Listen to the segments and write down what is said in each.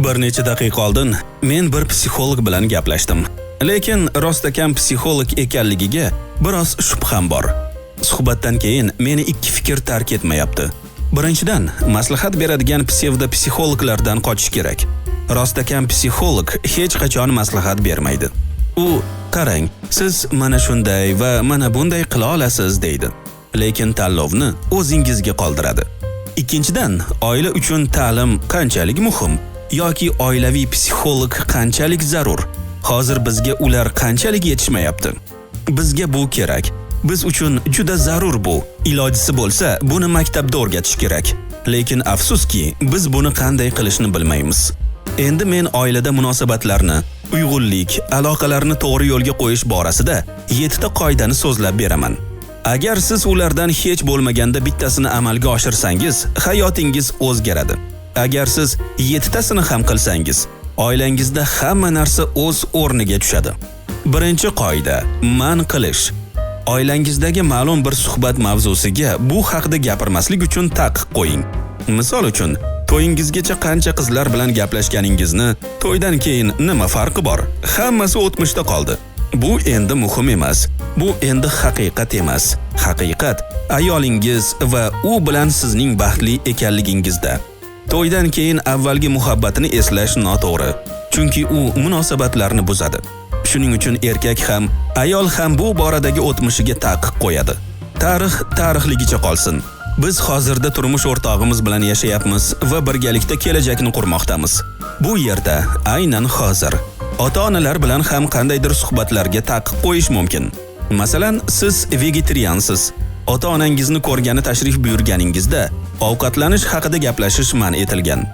Bir necha daqiqa oldin men bir psixolog bilan gaplashdim. Lekin rostakam psixolog ekanligiga biroz shubham bor. Suhbatdan keyin meni ikki fikr tark etmayapti. Birinchidan, maslahat beradigan psevdo psixologlardan qochish kerak. Rostakam psixolog hech qachon maslahat bermaydi. U qarang, siz mana shunday va mana bunday qila olasiz deydi. Lekin tanlovni o'zingizga qoldiradi. Ikkinchidan, oila uchun ta'lim qanchalik muhim yoki oilaviy psixolog qanchalik zarur? Hozir bizga ular qanchalik yetishmayapti? Bizga bu kerak. Biz uchun juda zarur bu. Ilojisi bo'lsa, buni maktabda o'rgatish kerak. Lekin afsuski, biz buni qanday qilishni bilmaymiz. Endi men oilada munosabatlarni, uyg'unlik, aloqalarni to'g'ri yo'lga qo'yish borasida 7 ta qoidani so'zlab beraman. Agar siz ulardan hech bo'lmaganda bittasini amalga oshirsangiz, hayotingiz o'zgaradi. Agar siz 7 tasini ham qilsangiz, oilangizda hamma narsa o'z o'rniga tushadi. Birinchi qoida: man qilish. Oilangizdagi ma'lum bir suhbat mavzusiga bu haqida gapirmaslik uchun taqiq qo'ying. Misol uchun, to'yingizgacha qancha qizlar bilan gaplashganingizni, to'ydan keyin nima farqi bor? Hammasi o'tmishda qoldi. Bu endi muhim emas. Bu endi haqiqat emas. Haqiqat ayolingiz va u bilan sizning baxtli ekanligingizda. To'ydan keyin avvalgi muhabbatini eslash noto'g'ri, chunki u munosabatlarni buzadi. Shuning uchun erkak ham, ayol ham bu boradagi o'tmishiga taqiq qo'yadi. Tarix tarixligicha qolsin. Biz hozirda turmush o'rtog'imiz bilan yashayapmiz va birgalikda kelajakni qurmoqdamiz. Bu yerda aynan hozir ota-onalar bilan ham qandaydir suhbatlarga taqiq qo'yish mumkin. Masalan, siz vegetariansiz. Ota-onangizni ko'rgani tashrif buyurganingizda ovqatlanish haqida gaplashish man etilgan.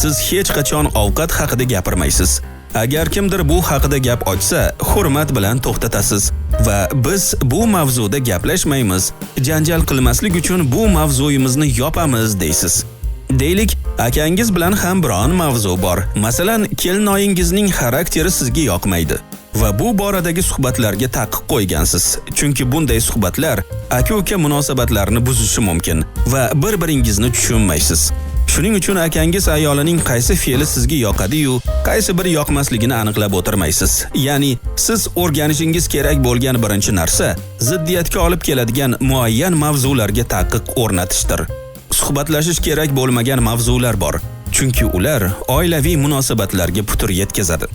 Siz hech qachon ovqat haqida gapirmaysiz. Agar kimdir bu haqida gap ochsa, hurmat bilan to'xtatasiz va biz bu mavzuda gaplashmaymiz. Janjal qilmaslik uchun bu mavzuyimizni yopamiz deysiz. Deylik, akangiz bilan ham biron mavzu bor. Masalan, kelinoyingizning xarakteri sizga yoqmaydi va bu boradagi suhbatlarga taqiq qo'ygansiz. Chunki bunday suhbatlar aka-uka munosabatlarini buzishi mumkin va bir-biringizni tushunmaysiz. Shuning uchun akangiz ayolining qaysi fe'li sizga yoqadi-yu, qaysi biri yoqmasligini aniqlab o'tirmaysiz. Ya'ni siz o'rganishingiz kerak bo'lgan birinchi narsa ziddiyatga olib keladigan muayyan mavzularga taqiq o'rnatishdir. Suhbatlashish kerak bo'lmagan mavzular bor, chunki ular oilaviy munosabatlarga putur yetkazadi.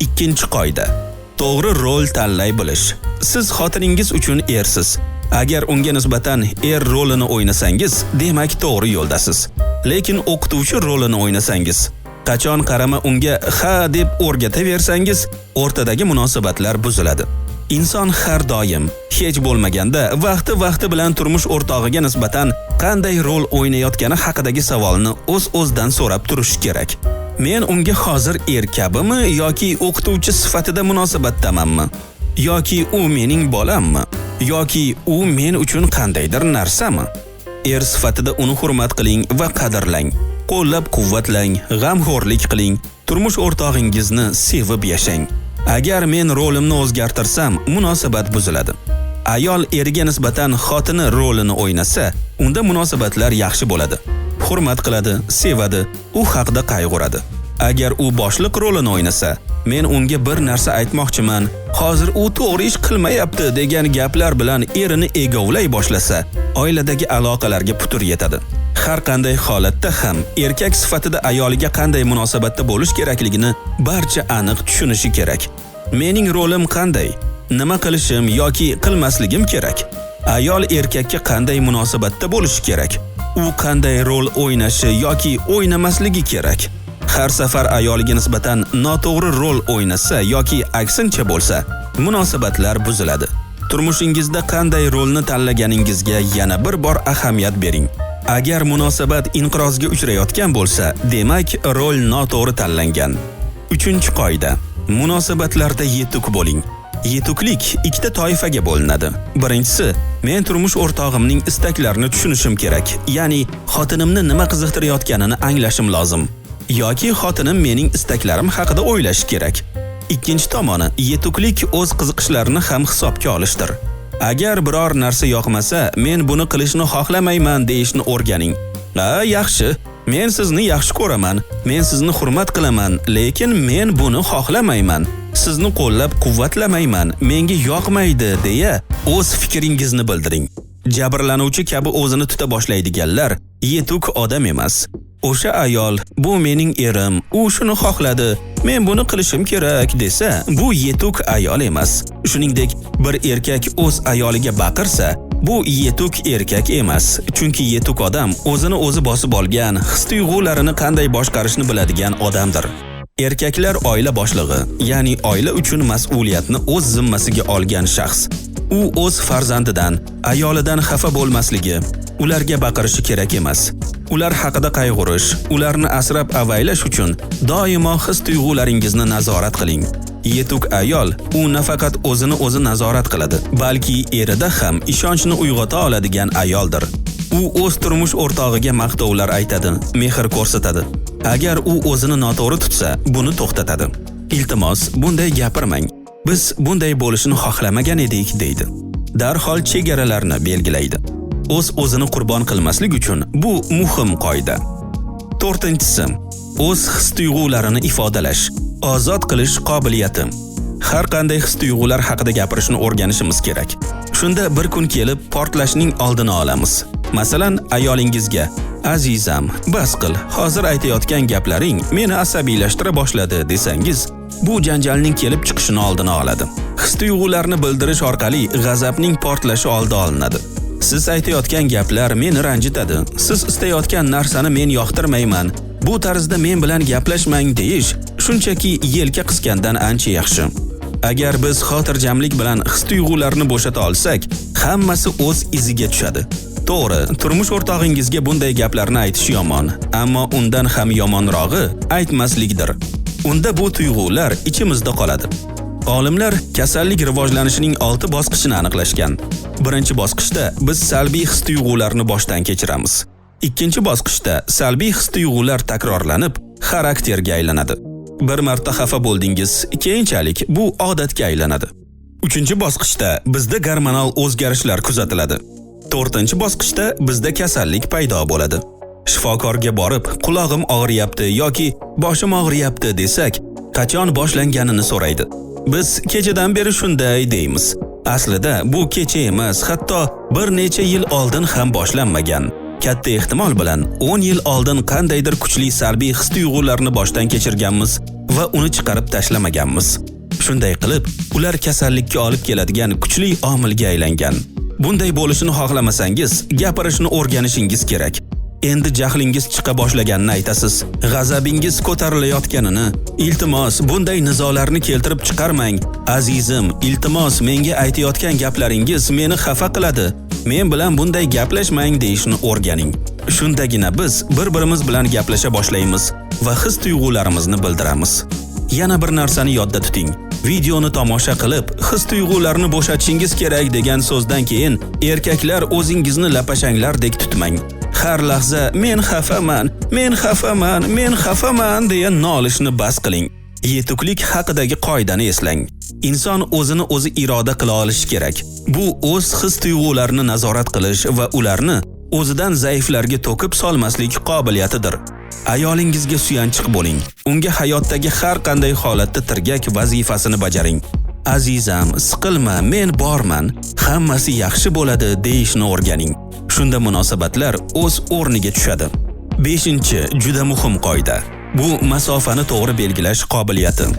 Ikkinchi qoida: to'g'ri rol tanlay bilish. Siz xotiningiz uchun ersiz. Agar unga nisbatan er rolini o'ynasangiz, demak to'g'ri yo'ldasiz. Lekin o'qituvchi rolini o'ynasangiz, qachon qarama unga ha deb o'rgataversangiz, o'rtadagi munosabatlar buziladi. Inson har doim hech bo'lmaganda vaqti-vaqti bilan turmush o'rtog'iga nisbatan qanday rol o'ynayotgani haqidagi savolni o'z-o'zidan so'rab turishi kerak. Men unga hozir er kabimi yoki o'qituvchi sifatida munosabatdamanmi? Yoki u mening bolammi? Yoki u men uchun qandaydir narsami? Er sifatida uni hurmat qiling va qadrlang. Qo'llab-quvvatlang, g'amxo'rlik qiling. Turmush o'rtog'ingizni sevib yashang. Agar men rolimni o'zgartirsam, munosabat buziladi. Ayol eriga nisbatan xotini rolini o'ynasa, unda munosabatlar yaxshi bo'ladi. Hurmat qiladi, sevadi, u haqida qayg'uradi. Agar u boshliq rolini o'ynasa, men unga bir narsa aytmoqchiman. Hozir u to'g'ri ish qilmayapti degan gaplar bilan erini egovlay boshlasa, oiladagi aloqalarga putur yetadi. Har qanday holatda ham erkak sifatida ayoliga qanday munosabatda bo'lish kerakligini barcha aniq tushunishi kerak. Mening rolim qanday? Nima qilishim yoki qilmasligim kerak? Ayol erkakka qanday munosabatda bo'lishi kerak? U qanday rol o'ynashi yoki o'ynamasligi kerak? Har safar ayoliga nisbatan noto'g'ri rol o'ynasa yoki aksincha bo'lsa, munosabatlar buziladi. Turmushingizda qanday rolni tanlaganingizga yana bir bor ahamiyat bering. Agar munosabat inqirozga uchrayotgan bo'lsa, demak rol noto'g'ri tanlangan. 3-qoida. Munosabatlarda yetuk bo'ling. Yetuklik ikkita toifaga bo'linadi. Birinchisi, men turmush o'rtog'imning istaklarini tushunishim kerak, ya'ni xotinimni nima qiziqtirayotganini anglashim lozim. yoki xotinim mening istaklarim haqida o'ylashi kerak. Ikkinchi tomoni, yetuklik o'z qiziqishlarini ham hisobga olishdir. Agar biror narsa yoqmasa, men buni qilishni xohlamayman deyishni o'rganing. Ha, yaxshi. Men sizni yaxshi ko'raman, men sizni hurmat qilaman, lekin men buni xohlamayman. Sizni qo'llab-quvvatlamayman, menga yoqmaydi deya o'z fikringizni bildiring. Jabrlanuvchi kabi o'zini tuta boshlaydiganlar yetuk odam emas. O'sha ayol bu mening erim, u shuni xohladi, men buni qilishim kerak desa, bu yetuk ayol emas. Shuningdek, bir erkak o'z ayoliga baqirsa, bu yetuk erkak emas. Chunki yetuk odam o'zini o'zi bosib olgan, his-tuyg'ularini qanday boshqarishni biladigan odamdir. Erkaklar oila boshlig'i, ya'ni oila uchun mas'uliyatni o'z zimmasiga olgan shaxs. U o'z farzandidan, ayolidan xafa bo'lmasligi, ularga baqirishi kerak emas. Ular haqida qayg'urish, ularni asrab avaylash uchun doimo his-tuyg'ularingizni nazorat qiling. Yetuk ayol u nafaqat o'zini o'zi nazorat qiladi, balki erida ham ishonchni uyg'ota oladigan ayoldir. U o'z turmush o'rtog'iga maqtovlar aytadi, mehr ko'rsatadi. Agar u o'zini noto'g'ri tutsa, buni to'xtatadi. Iltimos, bunday gapirmang. Biz bunday bo'lishini xohlamagan edik, deydi. Darhol chegaralarni belgilaydi. O'z o'zini qurbon qilmaslik uchun bu muhim qoida. 4-si o'z his-tuyg'ularini ifodalash, ozod qilish qobiliyati. Har qanday his-tuyg'ular haqida gapirishni o'rganishimiz kerak. Shunda bir kun kelib portlashning oldini olamiz. Masalan, ayolingizga Azizam, bas qil. Hozir aytayotgan gaplaring meni asabiylashtira boshladi desangiz, bu janjalning kelib chiqishini oldini oladi. His-tuyg'ularni bildirish orqali g'azabning portlashi oldi olinadi. Siz aytayotgan gaplar meni ranjitadi. Siz istayotgan narsani men yoqtirmayman. Bu tarzda men bilan gaplashmang deyish shunchaki yelka qisgandan ancha yaxshi. Agar biz xotirjamlik bilan his-tuyg'ularni bo'shata olsak, hammasi o'z iziga tushadi. To'g'ri, turmush o'rtog'ingizga bunday gaplarni aytish yomon, ammo undan ham yomonrog'i aytmaslikdir. Unda bu tuyg'ular ichimizda qoladi. Olimlar kasallik rivojlanishining 6 bosqichini aniqlashgan. Birinchi bosqichda biz salbiy his-tuyg'ularni boshdan kechiramiz. Ikkinchi bosqichda salbiy his-tuyg'ular takrorlanib, xarakterga aylanadi. Bir marta xafa bo'ldingiz, keyinchalik bu odatga aylanadi. Uchinchi bosqichda bizda gormonal o'zgarishlar kuzatiladi. To'rtinchi bosqichda bizda kasallik paydo bo'ladi. Shifokorga borib, qulog'im og'riyapti yoki boshim og'riyapti desak, qachon boshlanganini so'raydi. Biz kechadan beri shunday deymiz. Aslida bu kecha emas, hatto bir necha yil oldin ham boshlanmagan. Katta ehtimol bilan 10 yil oldin qandaydir kuchli salbiy his-tuyg'ularni boshdan kechirganmiz va uni chiqarib tashlamaganmiz. Shunday qilib, ular kasallikka olib keladigan kuchli omilga aylangan. Bunday bo'lishini xohlamasangiz, gapirishni o'rganishingiz kerak. Endi jahlingiz chiqa boshlaganini aytasiz. G'azabingiz ko'tarilayotganini, iltimos, bunday nizolarni keltirib chiqarmang. Azizim, iltimos, menga aytayotgan gaplaringiz meni xafa qiladi. Men bilan bunday gaplashmang deyishni o'rganing. Shundagina biz bir-birimiz bilan gaplasha boshlaymiz va his-tuyg'ularimizni bildiramiz. Yana bir narsani yodda tuting. Videoni tomosha qilib, his-tuyg'ularni bo'shatishingiz kerak degan so'zdan keyin erkaklar o'zingizni lapashanglardek tutmang. Har lahza men xafaman, men xafaman, men xafaman deya nolishni bas qiling. Yetuklik haqidagi qoidani eslang. Inson o'zini o'zi iroda qila olishi kerak. Bu o'z his-tuyg'ularini nazorat qilish va ularni o'zidan zaiflarga to'kib solmaslik qobiliyatidir. Ayolingizga suyanchiq bo'ling. Unga hayotdagi har qanday holatda tirgak vazifasini bajaring. Azizam, siqilma, men borman. Hammasi yaxshi bo'ladi deyishni o'rganing. Shunda munosabatlar o'z o'rniga tushadi. 5. Juda muhim qoida. Bu masofani to'g'ri belgilash qobiliyati.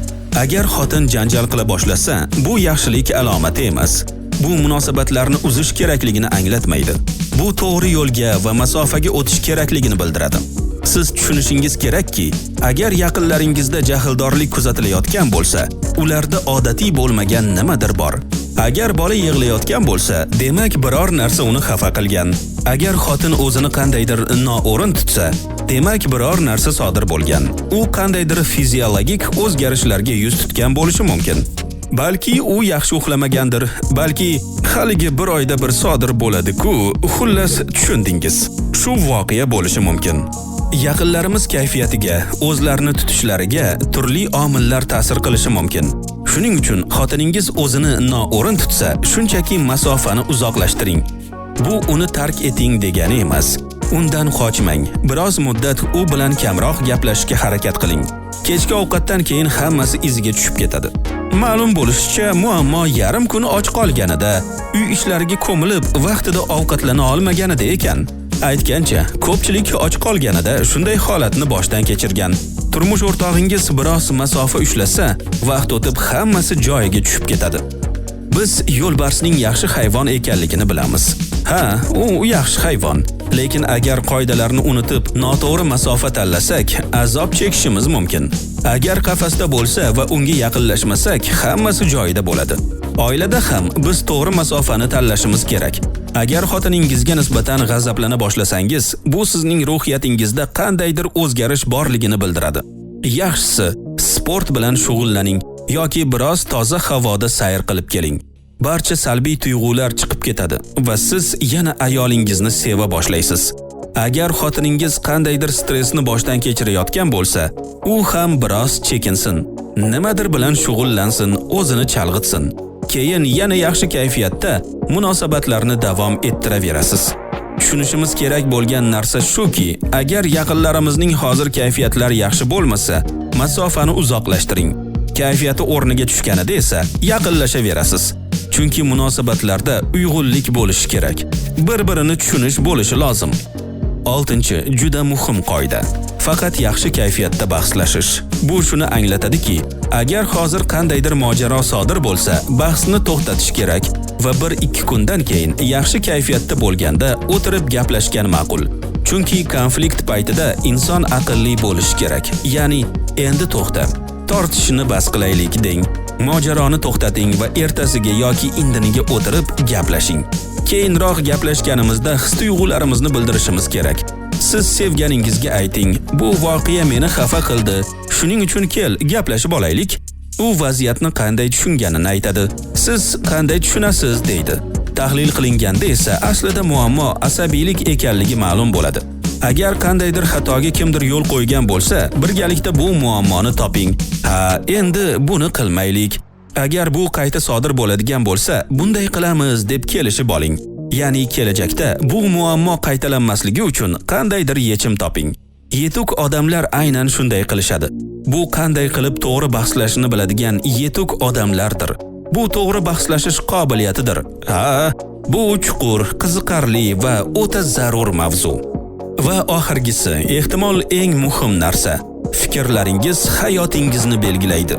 Agar xotin janjal qila boshlasa, bu yaxshilik alomati emas. Bu munosabatlarni uzish kerakligini anglatmaydi. Bu to'g'ri yo'lga va masofaga o'tish kerakligini bildiradi. Siz tushunishingiz kerakki, agar yaqinlaringizda jahldorlik kuzatilayotgan bo'lsa, ularda odatiy bo'lmagan nimadir bor. Agar bola yig'layotgan bo'lsa, demak biror narsa uni xafa qilgan. Agar xotin o'zini qandaydir noo'rin tutsa, demak biror narsa sodir bo'lgan. U qandaydir fiziologik o'zgarishlarga yuz tutgan bo'lishi mumkin. Balki u yaxshi uxlamagandir, balki haligi bir oyda bir sodir bo'ladi-ku, xullas tushundingiz. Shu voqea bo'lishi mumkin. Yaqinlarimiz kayfiyatiga, o'zlarini tutishlariga turli omillar ta'sir qilishi mumkin. Shuning uchun xotiningiz o'zini noo'rin tutsa, shunchaki masofani uzoqlashtiring. Bu uni tark eting degani emas. undan qochmang. Biroz muddat u bilan kamroq gaplashishga harakat qiling. Kechki ovqatdan keyin hammasi iziga tushib ketadi. Ma'lum bo'lishicha, muammo yarim kun och qolganida, uy ishlariga ko'milib, vaqtida ovqatlana olmaganida ekan. Aytgancha, ko'pchilik och qolganida shunday holatni boshdan kechirgan. Turmush o'rtog'ingiz biroz masofa ushlasa, vaqt o'tib hammasi joyiga tushib ketadi. Biz yo'lbarsning yaxshi hayvon ekanligini bilamiz. Ha, u yaxshi hayvon. Lekin agar qoidalarni unutib, noto'g'ri masofa tanlasak, azob chekishimiz mumkin. Agar qafasda bo'lsa va unga yaqinlashmasak, hammasi joyida bo'ladi. Oilada ham biz to'g'ri masofani tanlashimiz kerak. Agar xotiningizga nisbatan g'azablana boshlasangiz, bu sizning ruhiyatingizda qandaydir o'zgarish borligini bildiradi. Yaxshisi, sport bilan shug'ullaning yoki biroz toza havoda sayr qilib keling. barcha salbiy tuyg'ular chiqib ketadi va siz yana ayolingizni seva boshlaysiz. Agar xotiningiz qandaydir stressni boshdan kechirayotgan bo'lsa, u ham biroz chekinsin. Nimadir bilan shug'ullansin, o'zini chalg'itsin. Keyin yana yaxshi kayfiyatda munosabatlarni davom ettiraverasiz. Tushunishimiz kerak bo'lgan narsa shuki, agar yaqinlarimizning hozir kayfiyatlari yaxshi bo'lmasa, masofani uzoqlashtiring. Kayfiyati o'rniga tushganida esa yaqinlashaverasiz. Chunki munosabatlarda uyg'unlik bo'lishi kerak. Bir-birini tushunish bo'lishi lozim. 6. Juda muhim qoida. Faqat yaxshi kayfiyatda bahslashish. Bu shuni anglatadiki, agar hozir qandaydir mojaro sodir bo'lsa, bahsni to'xtatish kerak va 1-2 kundan keyin yaxshi kayfiyatda bo'lganda o'tirib gaplashgan ma'qul. Chunki konflikt paytida inson aqlli bo'lishi kerak. Ya'ni, endi to'xta. Tortishni bas qilaylik deng. Mojaroni to'xtating va ertasiga yoki indiniga o'tirib gaplashing. Keyinroq gaplashganimizda his-tuyg'ularimizni bildirishimiz kerak. Siz sevganingizga ayting, bu voqea meni xafa qildi. Shuning uchun kel, gaplashib olaylik. U vaziyatni qanday tushunganini aytadi. Siz qanday tushunasiz deydi. Tahlil qilinganda esa aslida muammo asabiylik ekanligi ma'lum bo'ladi. Agar qandaydir xatoga kimdir yo'l qo'ygan bo'lsa, birgalikda bu muammoni toping. Ha, endi buni qilmaylik. Agar bu qayta sodir bo'ladigan bo'lsa, bunday qilamiz deb kelishib oling. Ya'ni kelajakda bu muammo qaytalanmasligi uchun qandaydir yechim toping. Yetuk odamlar aynan shunday qilishadi. Bu qanday qilib to'g'ri bahslashni biladigan yetuk odamlardir. Bu to'g'ri bahslashish qobiliyatidir. Ha, bu chuqur, qiziqarli va o'ta zarur mavzu. Va oxirgisi, ehtimol eng muhim narsa, fikrlaringiz hayotingizni belgilaydi.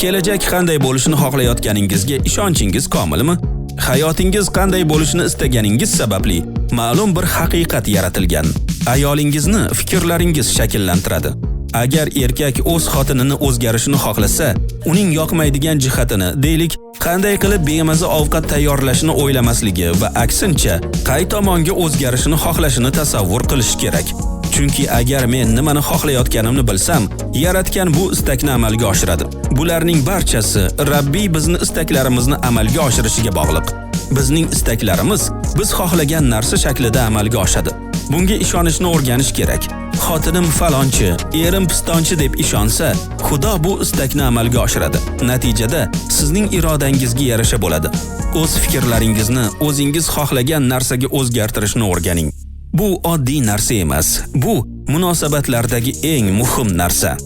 Kelajak qanday bo'lishini xohlayotganingizga ishonchingiz komilmi? Hayotingiz qanday bo'lishini istaganingiz sababli ma'lum bir haqiqat yaratilgan. Ayolingizni fikrlaringiz shakllantiradi. Agar erkak o'z xotinini o'zgarishini xohlasa, uning yoqmaydigan jihatini, deylik, qanday qilib bemaza ovqat tayyorlashni o'ylamasligi va aksincha, qay tomonga o'zgarishini xohlashini tasavvur qilish kerak. Chunki agar men nimani xohlayotganimni bilsam, yaratgan bu istakni amalga oshiradi. Bularning barchasi Rabbiy bizni istaklarimizni amalga oshirishiga bog'liq. Bizning istaklarimiz biz xohlagan narsa shaklida amalga oshadi. Bunga ishonishni o'rganish kerak. Xotinim falonchi, erim pistonchi deb ishonsa, Xudo bu istakni amalga oshiradi. Natijada sizning irodangizga yarasha bo'ladi. O'z fikrlaringizni o'zingiz xohlagan narsaga o'zgartirishni o'rganing. Bu oddiy narsa emas. Bu munosabatlardagi eng muhim narsa.